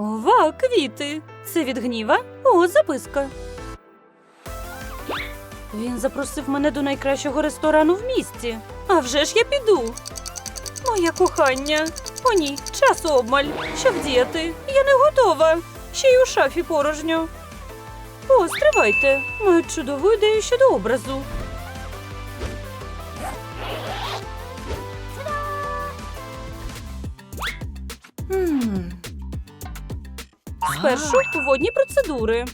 Ова, квіти. Це від гніва? О, записка. Він запросив мене до найкращого ресторану в місті. А вже ж я піду. Моє кохання. О, ні, часу обмаль. Що вдіяти? Я не готова. Ще й у шафі порожньо. О, стривайте. Маю чудову ідею щодо образу. Спершу водні процедури.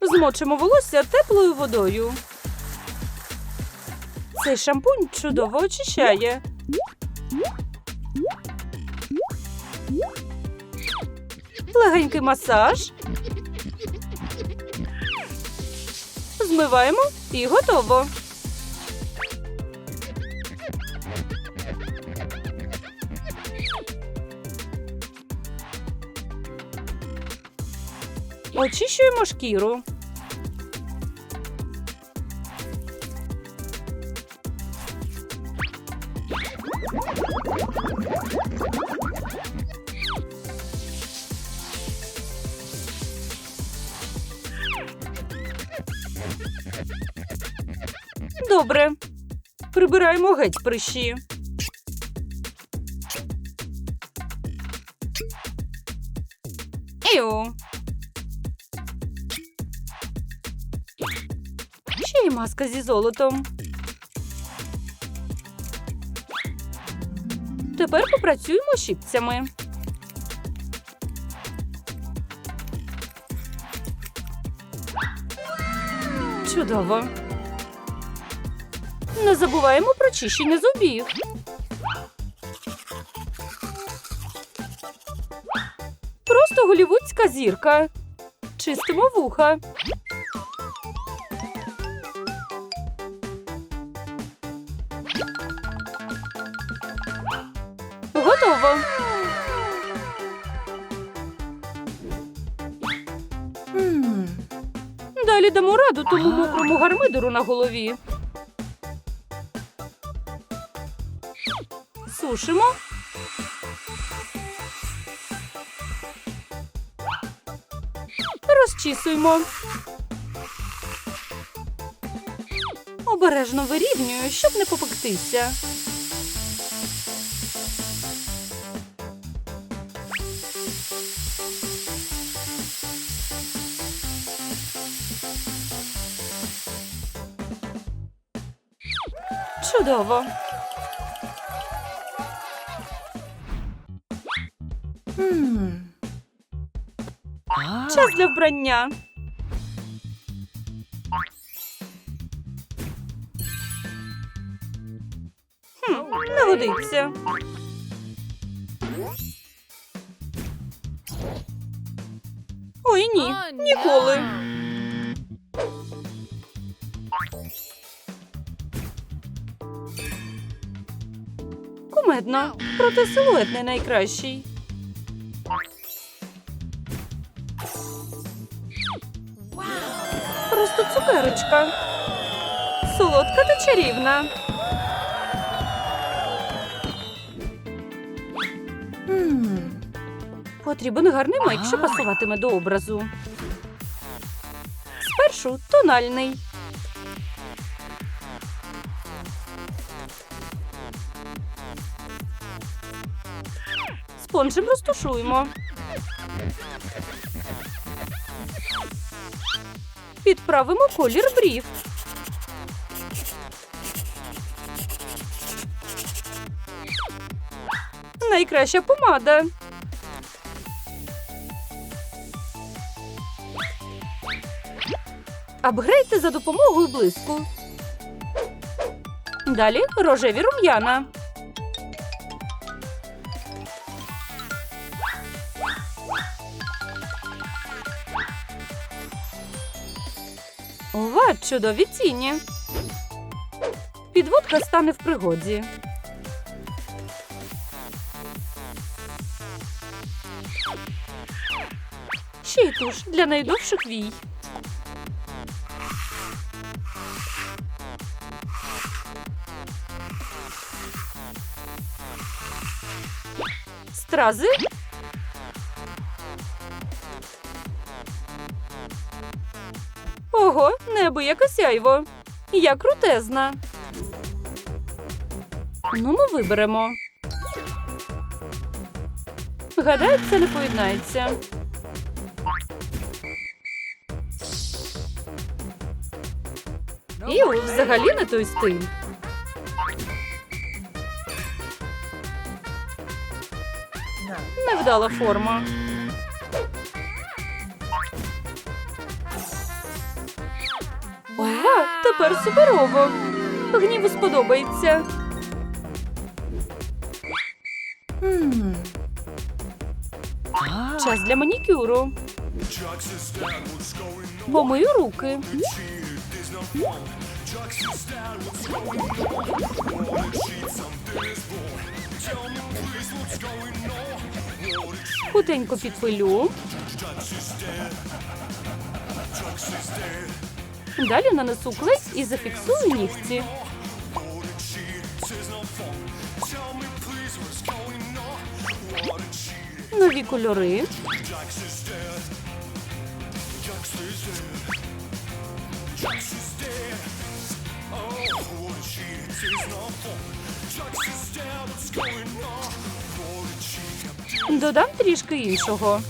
Змочимо волосся теплою водою. Цей шампунь чудово очищає. Легенький масаж. Змиваємо і готово. Очищуємо шкіру. Добре. Прибираємо геть прищі. Й маска зі золотом. Тепер попрацюємо щипцями. Чудово. Не забуваємо про чищення зубів. Просто голівудська зірка. Чистимо вуха. Готово. Далі дамо раду тому мокрому гармидеру на голові. Сушимо. Розчісуємо. Обережно вирівнюю, щоб не попектися. Чудово. Час для вбрання. Хм, не годиться. Ой, ні, ніколи. Кумедно, проте силует не найкращий. Просто цукерочка. Солодка та чарівна. М, Потрібен гарний мейк, що пасуватиме до образу. Спершу тональний. Спонжем розтушуємо. Підправимо колір брів. Найкраща помада. Апгрейдьте за допомогою блиску. Далі рожеві рум'яна. Ова, чудові тіні. Підводка стане в пригоді. Ще й туш для найдовших вій. Стрази Ого, неабияке сяйво. Я крутезна. Ну, ми виберемо. Гадаю, це не поєднається. Іу, взагалі не той стиль. Невдала форма. Тепер суперово. Гніву сподобається. Час для манікюру. Помию руки. Хутенько підпилю. Далі нанесу клей і зафіксую нігті. Нові кольори. Додам трішки іншого.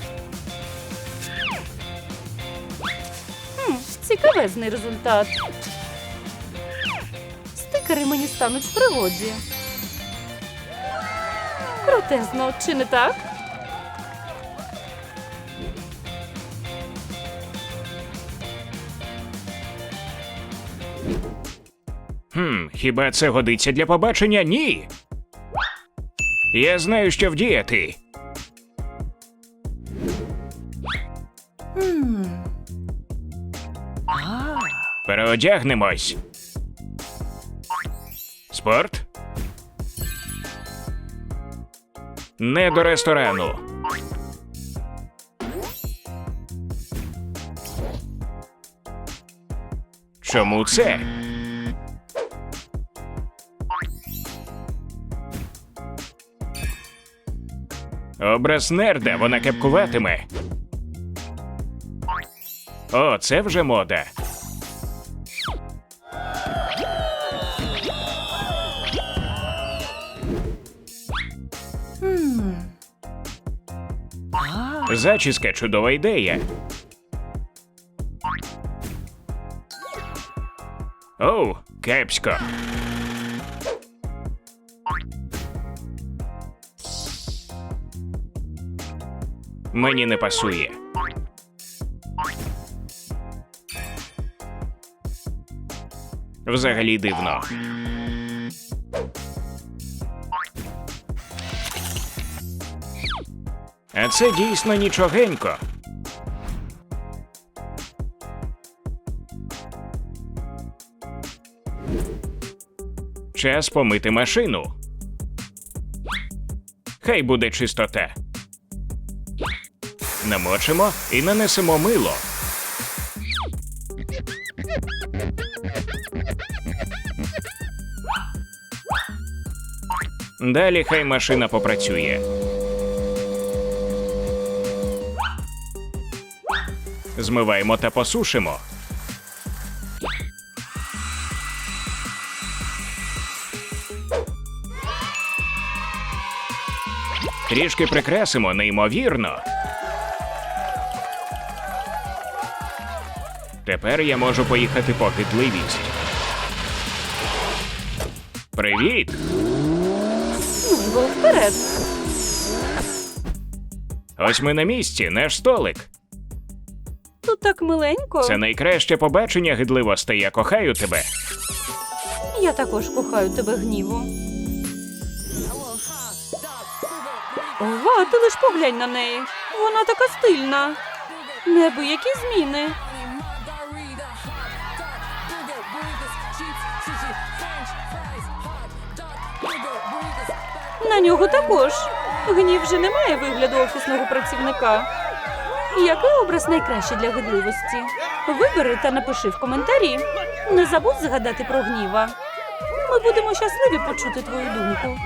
Цікавезний результат. Стикери мені стануть в пригоді. Крутезно, чи не так? Хм, хіба це годиться для побачення? Ні. Я знаю, що вдіяти. Переодягнемось. Спорт. Не до ресторану. Чому це? Образ нерда вона кепкуватиме. О, це вже мода. Зачіска чудова ідея. Оу, кепсько. Мені не пасує. Взагалі дивно. А це дійсно нічогенько. Час помити машину. Хай буде чистота. Намочимо і нанесемо мило. Далі хай машина попрацює. Змиваємо та посушимо. Трішки прикрасимо, неймовірно. Тепер я можу поїхати по гидливість. Привіт! Вперед. Ось ми на місці, наш столик. Так миленько. Це найкраще побачення гидливостей. Я кохаю тебе. Я також кохаю тебе гніву. Ова, ти лиш поглянь на неї. Вона така стильна. Неабиякі зміни. На нього також. Гнів вже не має вигляду офісного працівника. Який образ найкращий для гидливості? Вибери та напиши в коментарі. Не забудь згадати про гніва. Ми будемо щасливі почути твою думку.